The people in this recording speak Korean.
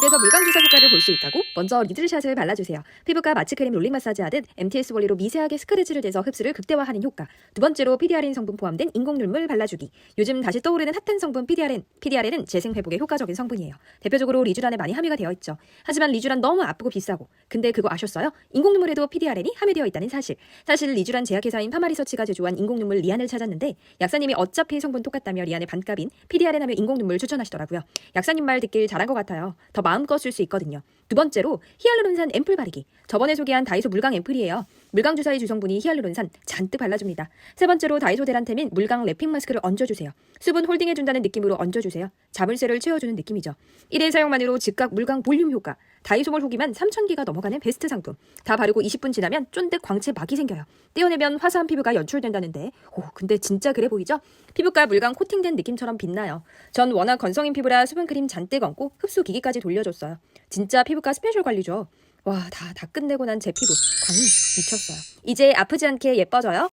집에서 물광 주사 효과를 볼 수 있다고? 먼저 리들샷을 발라주세요. 피부과 마취크림 롤링 마사지 하듯 MTS 원리로 미세하게 스크래치를 대서 흡수를 극대화하는 효과. 두 번째로 PDRN 성분 포함된 인공눈물 발라주기. 요즘 다시 떠오르는 핫한 성분 PDRN. PDRN은 재생 회복에 효과적인 성분이에요. 대표적으로 리쥬란에 많이 함유가 되어 있죠. 하지만 리쥬란 너무 아프고 비싸고. 근데 그거 아셨어요? 인공눈물에도 PDRN이 함유되어 있다는 사실. 사실 리쥬란 제약회사인 파마리서치가 제조한 인공눈물 리안을 찾았는데 약사님이 어차피 성분 똑같다며 리안의 반값인 PDRN 함유 인공눈물 추천하시더라고요. 약사님 말 듣길 잘한 것 같아요. 더 마음껏 쓸 수 있거든요. 두 번째로 히알루론산 앰플 바르기. 저번에 소개한 다이소 물광 앰플이에요. 물광 주사의 주성분이 히알루론산 잔뜩 발라줍니다. 세 번째로 다이소 데란템인 물광 랩핑 마스크를 얹어주세요. 수분 홀딩해준다는 느낌으로 얹어주세요. 자물쇠를 채워주는 느낌이죠. 1일 사용만으로 즉각 물광 볼륨 효과. 다이소몰 후기만 3,000개가 넘어가는 베스트 상품. 다 바르고 20분 지나면 쫀득 광채 막이 생겨요. 떼어내면 화사한 피부가 연출된다는데, 오, 근데 진짜 그래 보이죠? 피부가 물광 코팅된 느낌처럼 빛나요. 전 워낙 건성인 피부라 수분크림 잔뜩 얹고 흡수 기기까지 돌 려줬어요. 진짜 피부과 스페셜 관리죠. 와, 다, 다 끝내고 난 제 피부. 광이 미쳤어요. 이제 아프지 않게 예뻐져요?